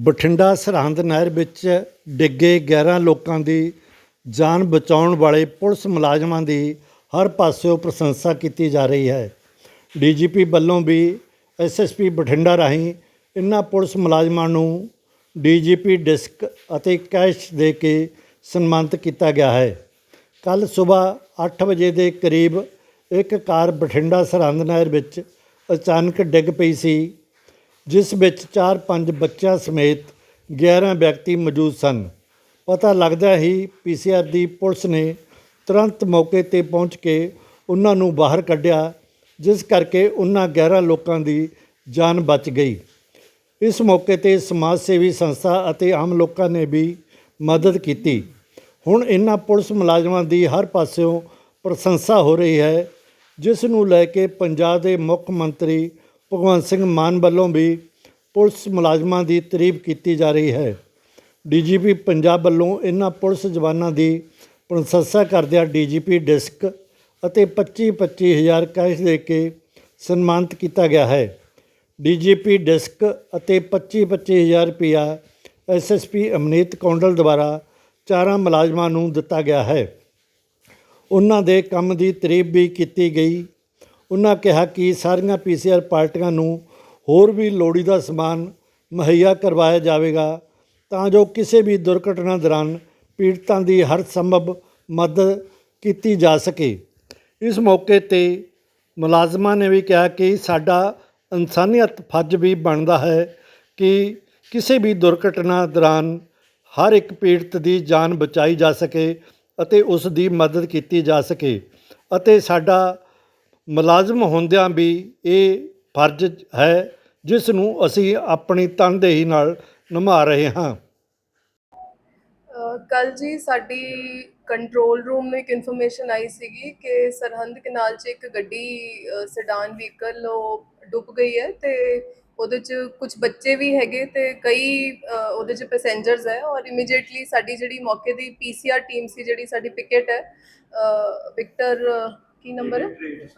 ਬਠਿੰਡਾ ਸਰਹੰਦ ਨਹਿਰ ਵਿੱਚ ਡਿੱਗੇ 11 ਲੋਕਾਂ ਦੀ ਜਾਨ ਬਚਾਉਣ ਵਾਲੇ ਪੁਲਿਸ ਮੁਲਾਜ਼ਮਾਂ ਦੀ ਹਰ ਪਾਸਿਓਂ ਪ੍ਰਸ਼ੰਸਾ ਕੀਤੀ ਜਾ ਰਹੀ ਹੈ। ਡੀਜੀਪੀ ਵੱਲੋਂ ਵੀ ਐਸਐਸਪੀ ਬਠਿੰਡਾ ਰਾਹੀਂ ਇਨ੍ਹਾਂ ਪੁਲਿਸ ਮੁਲਾਜ਼ਮਾਂ ਨੂੰ ਡੀਜੀਪੀ ਡਿਸਕ ਅਤੇ ਕੈਸ਼ ਦੇ ਕੇ ਸਨਮਾਨਿਤ ਕੀਤਾ ਗਿਆ ਹੈ। ਕੱਲ ਸਵੇਰ 8 ਵਜੇ ਦੇ ਕਰੀਬ ਇੱਕ ਕਾਰ ਬਠਿੰਡਾ ਸਰਹੰਦ ਨਹਿਰ ਵਿੱਚ ਅਚਾਨਕ ਡਿੱਗ ਪਈ ਸੀ। ਜਿਸ ਵਿੱਚ 4-5 ਬੱਚਿਆਂ ਸਮੇਤ 11 ਵਿਅਕਤੀ ਮੌਜੂਦ ਸਨ। ਪਤਾ ਲੱਗਦਾ ਹੀ ਪੀਸੀਆਰ ਦੀ ਪੁਲਿਸ ਨੇ ਤੁਰੰਤ ਮੌਕੇ ਤੇ ਪਹੁੰਚ ਕੇ ਉਹਨਾਂ ਨੂੰ ਬਾਹਰ ਕੱਢਿਆ, ਜਿਸ ਕਰਕੇ ਉਹਨਾਂ 11 ਲੋਕਾਂ ਦੀ ਜਾਨ ਬਚ ਗਈ। ਇਸ ਮੌਕੇ ਤੇ ਸਮਾਜ ਸੇਵੀ ਸੰਸਥਾ ਅਤੇ ਆਮ ਲੋਕਾਂ ਨੇ ਵੀ ਮਦਦ ਕੀਤੀ। ਹੁਣ ਇਹਨਾਂ ਪੁਲਿਸ ਮੁਲਾਜ਼ਮਾਂ ਦੀ ਹਰ ਪਾਸਿਓਂ ਪ੍ਰਸ਼ੰਸਾ ਹੋ ਰਹੀ ਹੈ, ਜਿਸ ਨੂੰ ਲੈ ਕੇ ਪੰਜਾਬ ਦੇ ਮੁੱਖ ਮੰਤਰੀ ਭਗਵੰਤ ਸਿੰਘ ਮਾਨ ਵੱਲੋਂ ਵੀ ਪੁਲਿਸ ਮੁਲਾਜ਼ਮਾਂ ਦੀ ਤਾਰੀਫ ਕੀਤੀ ਜਾ ਰਹੀ ਹੈ। ਡੀਜੀਪੀ ਪੰਜਾਬ ਵੱਲੋਂ ਇਹਨਾਂ ਪੁਲਿਸ ਜਵਾਨਾਂ ਦੀ ਪ੍ਰਸ਼ੰਸਾ ਕਰਦਿਆਂ ਡੀਜੀਪੀ ਡਿਸਕ ਅਤੇ 25 ਹਜ਼ਾਰ ਕੈਸ਼ ਦੇ ਕੇ ਸਨਮਾਨਿਤ ਕੀਤਾ ਗਿਆ ਹੈ। ਡੀਜੀਪੀ ਡਿਸਕ ਅਤੇ 25 ਹਜ਼ਾਰ ਰੁਪਇਆ ਐਸਐਸਪੀ ਅਮਨੀਤ ਕੌਂਡਲ ਦੁਆਰਾ ਚਾਰਾਂ ਮੁਲਾਜ਼ਮਾਂ ਨੂੰ ਦਿੱਤਾ ਗਿਆ ਹੈ। ਉਹਨਾਂ ਦੇ ਕੰਮ ਦੀ ਤਾਰੀਫ ਵੀ ਕੀਤੀ ਗਈ ਉਹਨਾਂ ਕਿਹਾ ਕਿ ਸਾਰੀਆਂ ਪੀਸੀਆਰ ਪਾਰਟੀਆਂ ਨੂੰ ਹੋਰ ਵੀ ਲੋੜੀਦਾ ਸਮਾਨ ਮੁਹੱਈਆ ਕਰਵਾਇਆ ਜਾਵੇਗਾ ਤਾਂ ਜੋ ਕਿਸੇ ਵੀ ਦੁਰਘਟਨਾ ਦੌਰਾਨ ਪੀੜਤਾਂ ਦੀ ਹਰ ਸੰਭਵ ਮਦਦ ਕੀਤੀ ਜਾ ਸਕੇ। ਇਸ ਮੌਕੇ ਤੇ ਮੁਲਾਜ਼ਮਾਂ ਨੇ ਵੀ ਕਿਹਾ ਕਿ ਸਾਡਾ ਇਨਸਾਨੀਅਤ ਫਰਜ਼ ਵੀ ਬਣਦਾ ਹੈ ਕਿ ਕਿਸੇ ਵੀ ਦੁਰਘਟਨਾ ਦੌਰਾਨ ਹਰ ਇੱਕ ਪੀੜਤ ਦੀ ਜਾਨ ਬਚਾਈ ਜਾ ਸਕੇ ਅਤੇ ਉਸ ਦੀ ਮਦਦ ਕੀਤੀ ਜਾ ਸਕੇ ਅਤੇ ਸਾਡਾ ਮੁਲਾਜ਼ਮ ਹੁੰਦਿਆਂ ਵੀ ਇਹ ਫਰਜ਼ ਹੈ ਜਿਸ ਨੂੰ ਅਸੀਂ ਆਪਣੀ ਤਨਦੇਹੀ ਨਾਲ ਨਿਭਾ ਰਹੇ ਹਾਂ। ਕੱਲ ਜੀ ਸਾਡੀ ਕੰਟਰੋਲ ਰੂਮ ਨੂੰ ਇੱਕ ਇਨਫੋਰਮੇਸ਼ਨ ਆਈ ਸੀਗੀ ਕਿ ਸਰਹੰਦ ਕਨਾਲ 'ਚ ਇੱਕ ਗੱਡੀ ਸੈਡਾਨ ਵਹੀਕਲ ਉਹ ਡੁੱਬ ਗਈ ਹੈ ਤੇ ਉਹਦੇ 'ਚ ਕੁਝ ਬੱਚੇ ਵੀ ਹੈਗੇ ਤੇ ਕਈ ਉਹਦੇ 'ਚ ਪੈਸੇਂਜਰਸ ਹੈ ਔਰ ਇਮੀਡੀਏਟਲੀ ਸਾਡੀ ਜਿਹੜੀ ਮੌਕੇ ਦੀ ਪੀਸੀਆਰ ਟੀਮ ਸੀ, ਜਿਹੜੀ ਸਾਡੀ ਪਿਕਟ ਹੈ ਵਿਕਟਰ ਕੀ ਨੰਬਰ ਹੈ?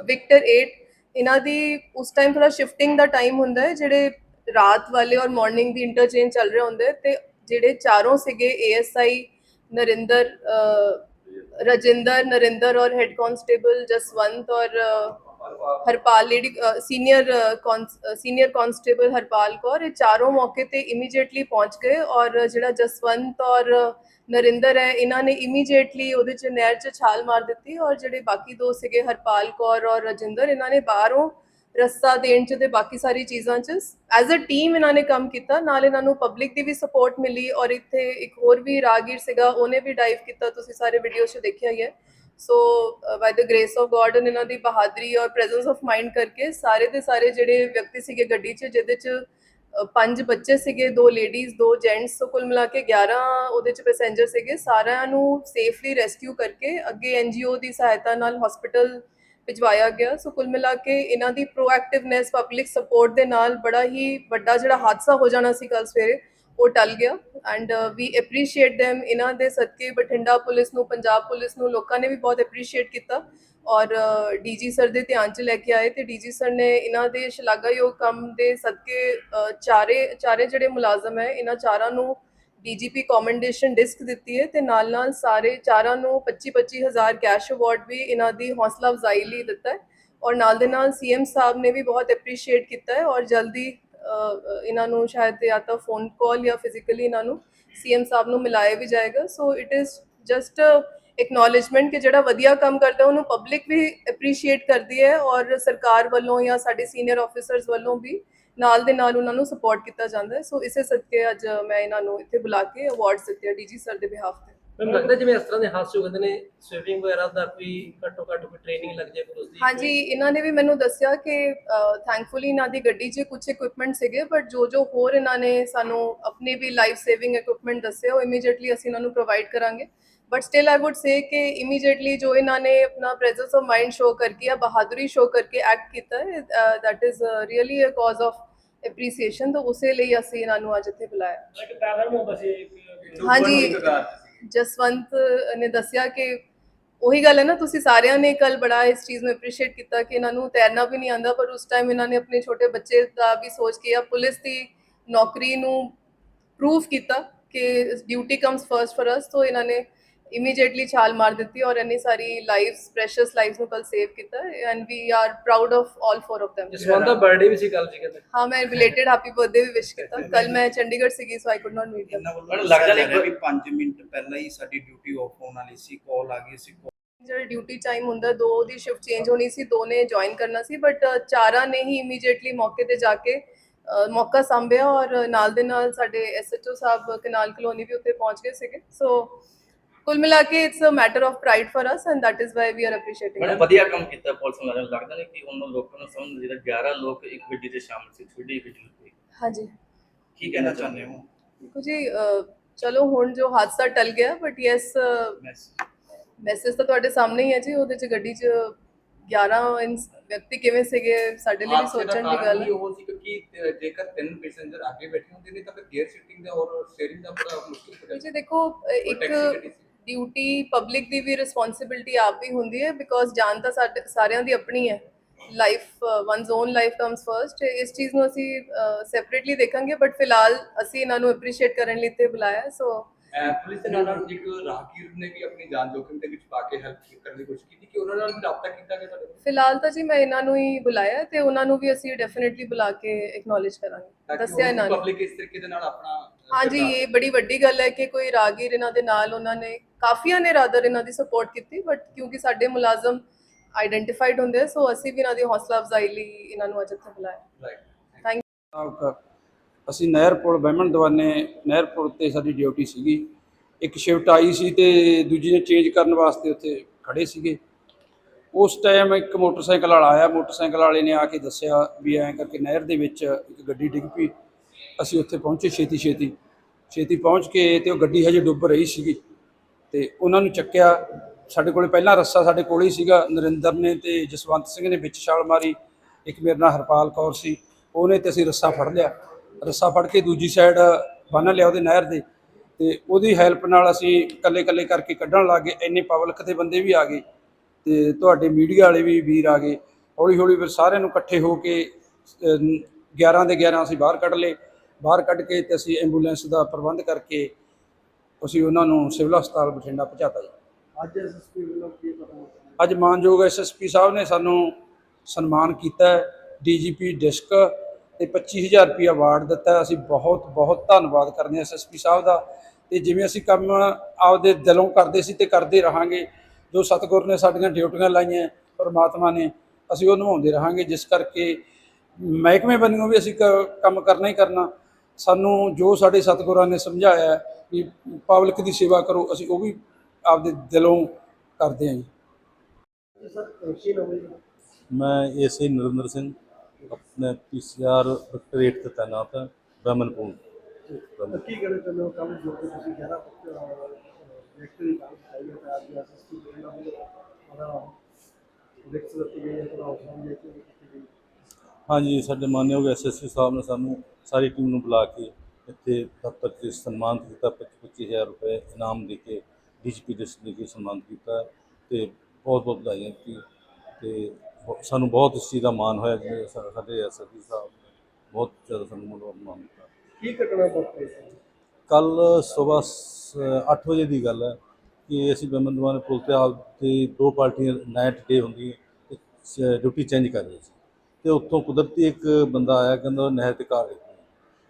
ਵਿਕਟਰ 8 ਇਹਨਾਂ ਦੀ ਉਸ ਟਾਈਮ ਥੋੜਾ ਸ਼ਿਫਟਿੰਗ ਦਾ ਟਾਈਮ ਹੁੰਦਾ ਹੈ ਜਿਹੜੇ ਰਾਤ ਵਾਲੇ ਔਰ ਮਾਰਨਿੰਗ ਦੀ ਇੰਟਰਚੇਂਜ ਚੱਲ ਰਹੇ ਹੁੰਦੇ ਤੇ ਜਿਹੜੇ ਚਾਰੋਂ ਸੀਗੇ ਏਐਸਆਈ ਨਰਿੰਦਰ ਰਜਿੰਦਰ ਨਰਿੰਦਰ ਔਰ ਹੈਡ ਕਾਂਸਟੇਬਲ ਜਸਵੰਤ ਔਰ Harpal lady senior senior constable Harpal Kaur ਇਹ ਚਾਰੋਂ ਮੌਕੇ ਤੇ ਇਮੀਡੀਏਟਲੀ ਪਹੁੰਚ ਗਏ ਔਰ ਜਿਹੜਾ ਜਸਵੰਤ ਔਰ ਨਰਿੰਦਰ ਹੈ, ਇਹਨਾਂ ਨੇ ਇਮੀਡੀਏਟਲੀ ਉਹਦੇ ਚ ਨਹਿਰ ਚ ਛਾਲ ਮਾਰ ਦਿੱਤੀ ਔਰ ਜਿਹੜੇ ਬਾਕੀ ਦੋ ਸੀਗੇ ਹਰਪਾਲ ਕੌਰ ਔਰ ਰਜਿੰਦਰ, ਇਹਨਾਂ ਨੇ ਬਾਹਰੋਂ ਰਸਤਾ ਦੇਣ ਚ ਤੇ ਬਾਕੀ ਸਾਰੀ ਚੀਜ਼ਾਂ ਚ ਐਜ਼ ਅ ਟੀਮ ਇਹਨਾਂ ਨੇ ਕੰਮ ਕੀਤਾ, ਨਾਲ ਇਹਨਾਂ ਨੂੰ ਪਬਲਿਕ ਦੀ ਵੀ ਸਪੋਰਟ ਮਿਲੀ ਔਰ ਇੱਥੇ ਇੱਕ ਹੋਰ ਵੀ ਰਾਗੀਰ ਸੀਗਾ, ਉਹਨੇ ਵੀ ਡਾਈਵ ਕੀਤਾ, ਤੁਸੀਂ ਸਾਰੇ ਵੀਡੀਓ 'ਚ ਦੇਖਿਆ ਹੀ ਹੈ। So by the grace of God ਇਹਨਾਂ ਦੀ ਬਹਾਦਰੀ ਔਰ ਪ੍ਰੈਜ਼ੈਂਸ ਆਫ ਮਾਈਂਡ ਕਰਕੇ ਸਾਰੇ ਦੇ ਸਾਰੇ ਜਿਹੜੇ ਵਿਅਕਤੀ ਸੀਗੇ ਗੱਡੀ 'ਚ ਜਿਹਦੇ 'ਚ ਪੰਜ ਬੱਚੇ ਸੀਗੇ ਦੋ ਲੇਡੀਜ਼ ਦੋ ਜੈਂਟਸ ਸੋ ਕੁੱਲ ਮਿਲਾ ਕੇ 11 ਉਹਦੇ 'ਚ ਪੈਸੇਂਜਰ ਸੀਗੇ ਸਾਰਿਆਂ ਨੂੰ ਸੇਫਲੀ ਰੈਸਕਿਊ ਕਰਕੇ ਅੱਗੇ ਐਨਜੀਓ ਦੀ ਸਹਾਇਤਾ ਨਾਲ ਹਸਪੀਟਲ ਭਿਜਵਾਇਆ ਗਿਆ ਸੋ ਕੁੱਲ ਮਿਲਾ ਕੇ ਇਹਨਾਂ ਦੀ ਪ੍ਰੋਐਕਟਿਵਨੈਸ ਪਬਲਿਕ ਸਪੋਰਟ ਦੇ ਨਾਲ ਬੜਾ ਹੀ ਵੱਡਾ ਜਿਹੜਾ ਹਾਦਸਾ ਹੋ ਜਾਣਾ ਸੀ ਕੱਲ ਸਵੇਰੇ ਉਹ ਟਲ ਗਿਆ ਐਂਡ ਵੀ ਐਪਰੀਸ਼ੀਏਟ them ਇਹਨਾਂ ਦੇ ਸਦਕੇ ਬਠਿੰਡਾ ਪੁਲਿਸ ਨੂੰ, ਪੰਜਾਬ ਪੁਲਿਸ ਨੂੰ, ਲੋਕਾਂ ਨੇ ਵੀ ਬਹੁਤ ਐਪਰੀਸ਼ੀਏਟ ਕੀਤਾ ਔਰ ਡੀਜੀ ਸਰ ਦੇ ਧਿਆਨ 'ਚ ਲੈ ਕੇ ਆਏ ਤੇ ਡੀਜੀ ਸਰ ਨੇ ਇਹਨਾਂ ਦੇ ਸ਼ਲਾਘਾਯੋਗ ਕੰਮ ਦੇ ਸਦਕੇ ਚਾਰੇ ਚਾਰੇ ਜਿਹੜੇ ਮੁਲਾਜ਼ਮ ਹੈ ਇਹਨਾਂ ਚਾਰਾਂ ਨੂੰ ਡੀਜੀਪੀ ਕਮੈਂਡੇਸ਼ਨ ਡਿਸਕ ਦਿੱਤੀ ਹੈ ਤੇ ਨਾਲ ਨਾਲ ਸਾਰੇ ਚਾਰਾਂ ਨੂੰ 25 25000 ਕੈਸ਼ ਅਵਾਰਡ ਵੀ ਇਹਨਾਂ ਦੀ ਹੌਸਲਾ ਅਫਜ਼ਾਈ ਲਈ ਦਿੱਤਾ ਹੈ ਔਰ ਨਾਲ ਦੇ ਨਾਲ ਸੀਐਮ ਸਾਹਿਬ ਨੇ ਵੀ ਬਹੁਤ ਐਪਰੀਸ਼ੀਏਟ ਕੀਤਾ ਹੈ ਔਰ ਜਲਦੀ ਇਹਨਾਂ ਨੂੰ ਸ਼ਾਇਦ ਜਾਂ ਤਾਂ ਫੋਨ ਕਾਲ ਜਾਂ ਫਿਜ਼ੀਕਲੀ ਇਹਨਾਂ ਨੂੰ ਸੀਐਮ ਸਾਹਿਬ ਨੂੰ ਮਿਲਾਇਆ ਵੀ ਜਾਏਗਾ। So it is just acknowledgement ਕਿ ਜਿਹੜਾ ਵਧੀਆ ਕੰਮ ਕਰਦਾ, ਉਹਨੂੰ ਪਬਲਿਕ ਵੀ ਐਪਰੀਸ਼ੀਏਟ ਕਰਦੀ ਹੈ ਔਰ ਸਰਕਾਰ ਵੱਲੋਂ ਜਾਂ ਸਾਡੇ ਸੀਨੀਅਰ ਆਫੀਸਰਸ ਵੱਲੋਂ ਵੀ ਨਾਲ ਦੇ ਨਾਲ ਉਹਨਾਂ ਨੂੰ ਸਪੋਰਟ ਕੀਤਾ ਜਾਂਦਾ ਹੈ। ਸੋ ਇਸੇ ਸਦਕੇ ਅੱਜ ਮੈਂ ਇਹਨਾਂ ਨੂੰ ਇੱਥੇ ਬੁਲਾ ਕੇ ਅਵਾਰਡਸ ਦਿੱਤੇ ਆ ਡੀਜੀ ਸਰ ਦੇ ਬਿਹਾਫ ਤੇ। ਮੈਨੂੰ ਲੱਗਦਾ ਜਿਵੇਂ ਇਸ ਤਰ੍ਹਾਂ ਦੇ ਹਾਦਸੇ ਹੋ ਜਾਂਦੇ ਨੇ ਸਵਿਮਿੰਗ ਵਗੈਰਾ ਦਾ ਕੋਈ ਘੱਟੋ ਘੱਟ ਕੋਈ ਟ੍ਰੇਨਿੰਗ ਲੱਗ ਜਾਏ ਉਸ ਦੀ ਹਾਂਜੀ ਇਹਨਾਂ ਨੇ ਵੀ ਮੈਨੂੰ ਦੱਸਿਆ ਕਿ ਥੈਂਕਫੁਲੀ ਇਹਨਾਂ ਦੀ ਗੱਡੀ 'ਚ ਕੁਝ ਇਕਵਿਪਮੈਂਟ ਸੀਗੇ ਬਟ ਜੋ ਜੋ ਹੋਰ ਇਹਨਾਂ ਨੇ ਸਾਨੂੰ ਆਪਣੇ ਵੀ ਲਾਈਫ ਸੇਵਿੰਗ ਇਕਵਿਪਮੈਂਟ ਦੱਸੇ ਉਹ ਇਮੀਡੀਏਟਲੀ ਅਸੀਂ ਇਹਨਾਂ ਨੂੰ ਪ੍ਰੋਵਾਈਡ ਕਰਾਂਗੇ। But still I would say ਕਿ ਇਮੀਡੀਏਟਲੀ ਜੋ ਇਹਨਾਂ ਨੇ ਆਪਣਾ ਪ੍ਰੈਜ਼ੈਂਸ ਆਫ ਮਾਈਂਡ ਸ਼ੋ ਕਰਕੇ ਜਾਂ ਬਹਾਦਰੀ ਸ਼ੋ ਕਰਕੇ ਐਕਟ ਕੀਤਾ ਹੈ that is really a cause of appreciation ਤਾਂ ਉਸੇ ਲਈ ਅਸੀਂ ਇਹਨਾਂ ਨੂੰ ਅੱਜ ਇੱਥੇ ਬੁਲਾਇਆ। ਹਾਂਜੀ। ਜਸਵੰਤ ਨੇ ਦੱਸਿਆ ਕਿ ਉਹੀ ਗੱਲ ਹੈ ਨਾ, ਤੁਸੀਂ ਸਾਰਿਆਂ ਨੇ ਕੱਲ ਬੜਾ ਇਸ ਚੀਜ਼ ਨੂੰ ਐਪਰੀਸ਼ੀਏਟ ਕੀਤਾ ਕਿ ਇਹਨਾਂ ਨੂੰ ਤੈਰਨਾ ਵੀ ਨਹੀਂ ਆਂਦਾ ਪਰ ਉਸ ਟਾਈਮ ਇਹਨਾਂ ਨੇ ਆਪਣੇ ਛੋਟੇ ਬੱਚੇ ਦਾ ਵੀ ਸੋਚ ਕੇ ਜਾਂ ਪੁਲਿਸ ਦੀ ਨੌਕਰੀ ਨੂੰ ਪ੍ਰੂਫ ਕੀਤਾ ਕਿ duty comes first for us ਤੋਂ ਇਹਨਾਂ ਨੇ ਇਮੀਡੀਏਟਲੀ ਛਾਲ ਮਾਰ ਦਿੱਤੀ ਔਰ ਇੰਨੀ ਸਾਰੀ ਲਾਈਵਸ ਪ੍ਰੈਸ਼ੀਅਸ ਲਾਈਵਸ ਨੂੰ ਕੱਲ ਸੇਵ ਕੀਤਾ and we are proud of all four of them. Jaswant the birthday ਵੀ ਸੀ ਕੱਲ ਜੀ ਕਹਿੰਦੇ ਹਾਂ ਮੈਂ ਰਿਲੇਟਡ ਹੈਪੀ ਬਰਥਡੇ ਵੀ ਵਿਸ਼ ਕੀਤਾ ਕੱਲ ਮੈਂ ਚੰਡੀਗੜ੍ਹ ਸੀਗੀ so I could not meet them. ਮੈਨੂੰ ਲੱਗਦਾ ਨਹੀਂ ਵੀ 5 ਮਿੰਟ ਪਹਿਲਾਂ ਹੀ ਸਾਡੀ ਡਿਊਟੀ ਆਫ ਹੋਣ ਵਾਲੀ ਸੀ ਕਾਲ ਆ ਗਈ ਸੀ ਜਿਹੜਾ ਡਿਊਟੀ ਟਾਈਮ ਹੁੰਦਾ ਦੋ ਦੀ ਸ਼ਿਫਟ ਚੇਂਜ ਹੋਣੀ ਸੀ ਦੋ ਨੇ ਜੁਆਇਨ ਕਰਨਾ ਸੀ ਬਟ ਚਾਰਾਂ ਨੇ ਹੀ ਇਮੀਡੀਏਟਲੀ ਮੌਕੇ ਤੇ ਜਾ ਕੇ ਮੌਕਾ ਸੰਭਿਆ ਔਰ ਨਾਲ ਦੇ ਨਾਲ ਸਾਡੇ ਐਸਐਚਓ ਸਾਹਿਬ ਕਨਾਲ ਕਲੋਨੀ ਵੀ ਉੱਤੇ ਪਹੁੰਚ ਗਏ ਸੀਗੇ। ਸੋ ਕੁੱਲ ਮਿਲਾ ਕੇ it's a matter of pride for us and is why we are appreciating ਬੜਾ them. ਵਧੀਆ ਕੰਮ ਕੀਤਾ ਪੁਲਿਸ ਮੁਲਾਜ਼ਮ ਲੱਗਦਾ ਨਹੀਂ ਕਿ ਉਹਨਾਂ ਲੋਕਾਂ ਨੂੰ ਸਮਝ ਜਿਹੜਾ 11 ਲੋਕ ਇੱਕ ਗੱਡੀ ਤੇ ਸ਼ਾਮਲ ਸੀ ਛੋਟੀ ਗੱਡੀ ਤੇ ਹਾਂਜੀ। ਕੀ ਕਹਿਣਾ ਚਾਹੁੰਦੇ ਹੋ? ਦੇਖੋ ਜੀ ਚਲੋ ਹੁਣ ਜੋ ਹਾਦਸਾ ਟਲ ਗਿਆ ਬਟ ਯੈਸ ਮੈਸੇਜ ਮੈਸੇਜ ਤਾਂ ਤੁਹਾਡੇ ਸਾਹਮਣੇ ਹੀ ਹੈ ਜੀ ਉਹਦੇ ਚ ਗੱਡੀ ਚ 11 ਇਨਸ- ਵਿਅਕਤੀ ਕਿਵੇਂ ਸੀਗੇ ਸਾਡੇ ਲਈ ਵੀ ਸੋਚਣ ਦੀ ਗੱਲ ਵੀ ਹੈ ਉਹ ਸੀ ਅ, ਜੇਕਰ ਤਿੰਨ ਪੈਸੇਂਜਰ ਅੱਗੇ ਬੈਠੇ ਹੁੰਦੇ ਨੇ ਤਾਂ ਫਿਰ ਗੇਅਰ ਸ਼ਿਫਟਿੰਗ ਦਾ ਔਰ ਸਟੀਅਰਿੰਗ ਦਾ ਬੜਾ ਮੁਸ਼ਕਿਲ ਹੋ ਜਾਂਦਾ। ਜੀ ਦੇਖੋ ਇੱਕ। ਡਿਊਟੀ ਪਬਲਿਕ ਦੀ ਵੀ ਰਿਸਪੌਂਸਿਬਿਲਟੀ ਆਪ ਵੀ ਹੁੰਦੀ ਹੈ ਬਿਕੋਜ਼ ਜਾਨ ਤਾਂ ਸਾਡੇ ਸਾਰਿਆਂ ਦੀ ਆਪਣੀ ਹੈ। Life one's own life comes first ਇਸ ਚੀਜ਼ ਨੂੰ ਅਸੀਂ ਸੈਪਰੇਟਲੀ ਦੇਖਾਂਗੇ ਬਟ ਫਿਲਹਾਲ ਅਸੀਂ ਇਹਨਾਂ ਨੂੰ ਅਪਰੀਸ਼ੀਏਟ ਕਰਨ ਲਈ ਤੇ ਬੁਲਾਇਆ ਸੋ ਪੁਲਿਸ ਦੇ ਨਾਲ ਨਾਲ ਇੱਕ ਰਾਹਗੀਰ ਨੇ ਵੀ ਆਪਣੀ ਜਾਨ ਜੋਖਿਮ ਦੇ ਵਿੱਚ ਪਾ ਕੇ ਹੈਲਪ ਕਰਨ ਦੀ ਕੋਸ਼ਿਸ਼ ਕੀਤੀ ਕਿ ਉਹਨਾਂ ਨਾਲ ਵੀ ਰਾਬਤਾ ਕੀਤਾ ਗਿਆ ਤੁਹਾਡੇ? ਫਿਲਹਾਲ ਤਾਂ ਜੀ ਮੈਂ ਇਹਨਾਂ ਨੂੰ ਹੀ ਬੁਲਾਇਆ ਤੇ ਉਹਨਾਂ ਨੂੰ ਵੀ ਅਸੀਂ ਡੈਫੀਨਿਟਲੀ ਬੁਲਾ ਕੇ ਐਕਨੋਲਜ ਕਰਾਂਗੇ। ਤਾਂ ਕਿ ਦੱਸਿਆ ਇਹਨਾਂ ਨੇ। ਪਬਲਿਕ ਇਸ ਤਰੀਕੇ ਦੇ ਨਾਲ ਆਪਣਾ ਹਾਂਜੀ ਕਿਰਦਾਰ- ਇਹ ਬੜੀ ਵੱਡੀ ਗੱਲ ਹੈ ਕਿ ਕੋਈ ਰਾਗੀਰ ਇਹਨਾਂ ਦੇ ਨਾਲ ਉਹਨਾਂ ਨੇ ਕਾਫੀਆਂ ਨੇ ਰਾਦਰ ਇਹਨਾਂ ਦੀ ਸਪੋਰਟ ਕੀਤੀ ਬਟ ਕਿਉਂਕਿ ਸਾਡੇ ਮੁਲਾਜ਼ਮ ਆਈਡੈਂਟੀਫਾਈਡ ਹੁੰਦੇ ਸੋ ਅਸੀਂ ਵੀ ਇਹਨਾਂ ਦੀ ਹੌਸਲਾ ਅਫਜ਼ਾਈ ਲਈ ਇਹਨਾਂ ਨੂੰ ਅੱਜ ਇੱਥੇ ਬੁਲਾਇਆ. ਥੈਂਕ ਮੁਤਾਬਕ ਅਸੀਂ ਨਹਿਰ ਪੁਲ ਬਹਿਮਣ ਦਵਾਨੇ ਨਹਿਰ ਪੁਲ ਤੇ ਸਾਡੀ ਡਿਊਟੀ ਸੀਗੀ। ਇੱਕ ਸ਼ਿਫਟ ਆਈ ਸੀ ਤੇ ਦੂਜੀ ਨੇ ਚੇਂਜ ਕਰਨ ਵਾਸਤੇ ਉੱਥੇ ਖੜੇ ਸੀਗੇ। ਉਸ ਟਾਈਮ ਇੱਕ ਮੋਟਰਸਾਈਕਲ ਵਾਲਾ ਆਇਆ ਮੋਟਰਸਾਈਕਲ ਵਾਲੇ ਨੇ ਆ ਕੇ ਦੱਸਿਆ ਵੀ ਐਂ ਕਰਕੇ ਨਹਿਰ ਦੇ ਵਿੱਚ ਇੱਕ ਗੱਡੀ ਡਿੱਗ ਪਈ। ਅਸੀਂ ਉੱਥੇ ਪਹੁੰਚੇ ਛੇਤੀ ਛੇਤੀ ਛੇਤੀ ਪਹੁੰਚ ਕੇ ਤੇ ਉਹ ਗੱਡੀ ਹਜੇ ਡੁੱਬ ਰਹੀ ਸੀਗੀ। ਤੇ ਉਹਨਾਂ ਨੂੰ ਚੱਕਿਆ। ਸਾਡੇ ਕੋਲੇ ਪਹਿਲਾਂ ਰੱਸਾ ਸਾਡੇ ਕੋਲ ਹੀ ਸੀਗਾ। ਨਰਿੰਦਰ ਨੇ ਤੇ ਜਸਵੰਤ ਸਿੰਘ ਨੇ ਵਿੱਚ ਛਾਲ ਮਾਰੀ। ਇੱਕ ਮੇਰੇ ਨਾਲ ਹਰਪਾਲ ਕੌਰ ਸੀ। ਉਹਨੇ ਤੇ ਅਸੀਂ ਰੱਸਾ ਫੜ ਲਿਆ। ਰੱਸਾ ਫੜ ਕੇ ਦੂਜੀ ਸਾਈਡ ਬੰਨ ਲਿਆ ਉਹਦੇ ਨਹਿਰ ਦੇ। ਤੇ ਉਹਦੀ ਹੈਲਪ ਨਾਲ ਅਸੀਂ ਇਕੱਲੇ ਇਕੱਲੇ ਕਰਕੇ ਕੱਢਣ ਲੱਗੇ। ਇੰਨੇ ਪਬਲਿਕ ਦੇ ਬੰਦੇ ਵੀ ਆ ਗਏ। ਤੇ ਤੁਹਾਡੇ ਮੀਡੀਆ ਵਾਲੇ ਵੀ ਵੀਰ ਆ ਗਏ। ਹੌਲੀ ਹੌਲੀ ਫਿਰ ਸਾਰਿਆਂ ਨੂੰ ਇਕੱਠੇ ਹੋ ਕੇ ਅਹ, 11 ਦੇ 11 ਅਸੀਂ ਬਾਹਰ ਕੱਢ ਲਏ। ਬਾਹਰ ਕੱਢ ਕੇ ਤੇ ਅਸੀਂ ਐਂਬੂਲੈਂਸ ਦਾ ਪ੍ਰਬੰਧ ਕਰਕੇ ਅਸੀਂ ਉਹਨਾਂ ਨੂੰ ਸਿਵਲ ਹਸਪਤਾਲ ਬਠਿੰਡਾ ਪਹੁੰਚਾਤਾ ਜੀ। ਅੱਜ ਐਸਐਸਪੀ ਵੱਲੋਂ ਕੀ ਪਤਾ ਅੱਜ ਮਾਨਯੋਗ ਐਸਐਸਪੀ ਸਾਹਿਬ ਨੇ ਸਾਨੂੰ ਸਨਮਾਨ ਕੀਤਾ ਡੀਜੀਪੀ ਡਿਸਕ ਤੇ 25000 ਰੁਪਏ ਅਵਾਰਡ ਦਿੱਤਾ। ਅਸੀਂ ਬਹੁਤ ਬਹੁਤ ਧੰਨਵਾਦ ਕਰਦੇ ਹਾਂ ਐਸਐਸਪੀ ਸਾਹਿਬ ਦਾ। ਤੇ ਜਿਵੇਂ ਅਸੀਂ ਕੰਮ ਆਪਦੇ ਦਿਲੋਂ ਕਰਦੇ ਸੀ ਤੇ ਕਰਦੇ ਰਹਾਂਗੇ ਜੋ ਸਤਿਗੁਰ ਨੇ ਸਾਡੀਆਂ ਡਿਊਟੀਆਂ ਲਾਈਆਂ ਪਰਮਾਤਮਾ ਨੇ ਅਸੀਂ ਉਹ ਨਿਭਾਉਂਦੇ ਰਹਾਂਗੇ। ਜਿਸ ਕਰਕੇ ਮਹਿਕਮੇ ਬੰਨਿਓ ਵੀ ਅਸੀਂ ਕੰਮ ਕਰਨਾ ਹੀ ਕਰਨਾ। ਸਾਨੂੰ ਜੋ ਸਾਡੇ ਸਤਿਗੁਰਾਂ ਨੇ ਸਮਝਾਇਆ ਹੈ ਕਿ ਪਬਲਿਕ ਦੀ ਸੇਵਾ ਕਰੋ ਅਸੀਂ ਉਹ ਵੀ ਆਪਦੇ ਦਿਲੋਂ ਕਰਦੇ ਹਾਂ ਜੀ। ਮੈਂ ਏਸੀ ਨਰਿੰਦਰ ਸਿੰਘ ਆਪਣੇ ਪੀਸੀਆਰ ਡਾਇਰੈਕਟਰੇਟ ਤੇ ਤੈਨਾਤ ਹਾਂ ਬ੍ਰਹਮਨਪੁਰ। ਕੀ ਕਹਿਣਾ ਚਾਹੁੰਦੇ ਹੋ? ਕੱਲ ਜੋ ਕਿ ਤੁਸੀਂ 11 ਵਿਅਕਤੀ ਦੀ ਗੱਲ ਕਰਾਈ ਹੈ ਤਾਂ ਅੱਜ ਐਸਐਸਪੀ ਦੇ ਨਾਲ ਉਹਦਾ ਰਿਕਸ ਦਿੱਤੀ ਗਈ ਹੈ ਦੇ ਗਈ ਹਾਂਜੀ ਸਾਡੇ ਮਾਨਯੋਗ ਐਸਐਸਪੀ ਸਾਹਿਬ ਨੇ ਸਾਨੂੰ ਸਾਰੀ ਟੀਮ ਨੂੰ ਬੁਲਾ ਕੇ ਇੱਥੇ ਦਫ਼ਤਰ 'ਚ ਸਨਮਾਨ ਕੀਤਾ 25000 ਰੁਪਏ ਇਨਾਮ ਦੇ ਕੇ ਡੀਜੀਪੀ ਦੇ ਦੇ ਕੇ ਸਨਮਾਨ ਕੀਤਾ ਤੇ ਬਹੁਤ ਬਹੁਤ ਵਧਾਈਆਂ ਕਿ ਤੇ ਸਾਨੂੰ ਬਹੁਤ ਇਸ ਚੀਜ਼ ਦਾ ਮਾਣ ਹੋਇਆ ਜੀ ਸਾ- ਸਾਡੇ ਐਸਐਸਪੀ ਸਾਹਿਬ ਨੇ ਬਹੁਤ ਜ਼ਿਆਦਾ ਸਾਨੂੰ ਮਾਣ ਦਿੱਤਾ। ਕੀ ਘਟਨਾ ਵਾਪਰੀ ਕੱਲ ਸਵੇਰ 8 ਵਜੇ ਦੀ ਗੱਲ ਹੈ ਕਿ ਅਸੀਂ ਬਮਨਦਵਾਨ ਪੁਲ ਤੇ ਆਪ ਦੀ ਦੋ ਪਾਰਟੀਆਂ ਨਾਈਟ ਡੇ ਹੁੰਦੀ ਹੈ ਤੇ ਡਿਊਟੀ ਚੇਂਜ ਕਰ ਰਹੇ ਸੀ। ਤੇ ਉੱਥੋਂ ਕੁਦਰਤੀ ਇੱਕ ਬੰਦਾ ਆਇਆ, ਕਹਿੰਦਾ ਨਹਿਰ ਤੇ ਕਾਰ ਰੱਖੀ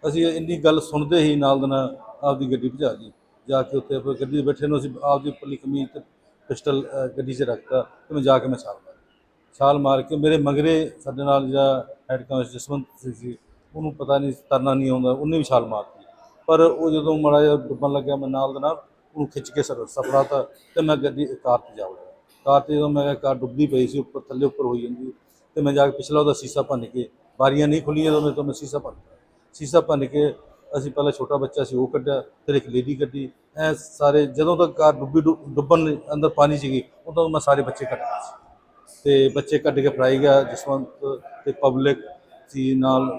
ਅਸੀਂ ਇੰਨੀ ਗੱਲ ਸੁਣਦੇ ਹੀ ਨਾਲ ਦੇ ਨਾਲ ਆਪਦੀ ਗੱਡੀ ਭਜਾ ਲਈ। ਜਾ ਕੇ ਉੱਥੇ ਆਪਾਂ ਗੱਡੀ 'ਚ ਬੈਠੇ ਨੂੰ ਅਸੀਂ ਆਪਦੀ ਉੱਪਰਲੀ ਕਮੀਜ਼ ਤੇ ਪਿਸਟਲ ਗੱਡੀ 'ਚ ਰੱਖਤਾ ਤੇ ਮੈਂ ਜਾ ਕੇ ਮੈਂ ਛਾਲ ਮਾਰੀ। ਛਾਲ ਮਾਰ ਕੇ ਮੇਰੇ ਮਗਰੇ ਸਾਡੇ ਨਾਲ ਜਿਹੜਾ ਹੈਡ ਕਾਂਸ ਜਸਵੰਤ ਸਿੰਘ ਸੀ ਉਹਨੂੰ ਪਤਾ ਨਹੀਂ, ਤਰਨਾ ਨਹੀਂ ਆਉਂਦਾ, ਉਹਨੇ ਵੀ ਛਾਲ ਮਾਰਤੀ ਪਰ ਉਹ ਜਦੋਂ ਮਾੜਾ ਜਿਹਾ ਡੁੱਬਣ ਲੱਗਿਆ ਮੈਂ ਨਾਲ ਦੇ ਨਾਲ, ਉਹਨੂੰ ਖਿੱਚ ਕੇ ਸਰ, ਸਫੜਾਤਾ ਤੇ ਮੈਂ ਗੱਡੀ ਕਾਰ ਤੇ ਜਾ ਵੜਿਆ। ਕਾਰ ਤੇ ਜਦੋਂ ਮੈਂ ਕਾਰ ਡੁੱਬਦੀ ਪਈ ਸੀ, ਉੱਪਰ, ਥੱਲੇ ਉੱਪਰ ਹੋਈ ਜਾਂਦੀ। ਤੇ ਮੈਂ ਜਾ ਕੇ ਪਿਛਲਾ ਉਹਦਾ ਸੀਸਾ ਭੰਨ ਕੇ ਬਾਰੀਆਂ ਨਹੀਂ ਖੁੱਲੀਆਂ ਜਦੋਂ ਮੈਂ ਤੋਂ ਮੈਂ ਸੀਸਾ ਭੰਨਤਾ ਸੀਸਾ ਭੰਨ ਕੇ ਅਸੀਂ ਪਹਿਲਾਂ ਛੋਟਾ ਬੱਚਾ ਸੀ ਉਹ ਕੱਢਿਆ ਫਿਰ ਇੱਕ ਲੇਡੀ ਕੱਢੀ। ਐ ਸਾਰੇ ਜਦੋਂ ਤੱਕ ਕਾਰ ਡੁੱਬੀ ਡੁੱਬਣ ਅੰਦਰ ਪਾਣੀ ਸੀਗੀ ਉਦੋਂ ਤੱਕ ਮੈਂ ਸਾਰੇ ਬੱਚੇ ਕੱਢ ਸੀ। ਤੇ ਬੱਚੇ ਕੱਢ ਕੇ ਫੜਾਈ ਗਿਆ ਜਸਵੰਤ ਤੇ ਪਬਲਿਕ ਸੀ ਨਾਲ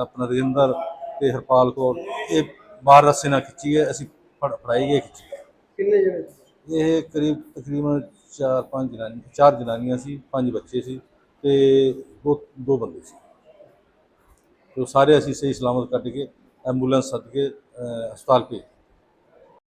ਆਪਣਾ ਰਜਿੰਦਰ ਤੇ ਹਰਪਾਲ ਕੌਰ। ਇਹ ਬਾਹਰ ਰਸਤੇ ਨਾਲ ਖਿੱਚੀ ਹੈ ਅਸੀਂ ਫੜ ਫੜਾਈ ਗਏ ਖਿੱਚੀ ਗਏ। ਕਿੰਨੇ ਜਣੇ ਇਹ ਕਰੀਬ ਤਕਰੀਬਨ ਚਾਰ ਪੰਜ ਜਨਾਨੀ ਚਾਰ ਜਨਾਨੀਆਂ ਸੀ ਪੰਜ ਬੱਚੇ ਸੀ। ਤੇ ਦੋ ਦੋ ਬੰਦੇ ਸੀ। ਤੇ ਉਹ ਸਾਰੇ ਅਸੀਂ ਸਹੀ ਸਲਾਮਤ ਕੱਢ ਕੇ ਐਂਬੂਲੈਂਸ ਸੱਦ ਕੇ ਅ, ਹਸਪਤਾਲ ਭੇਜ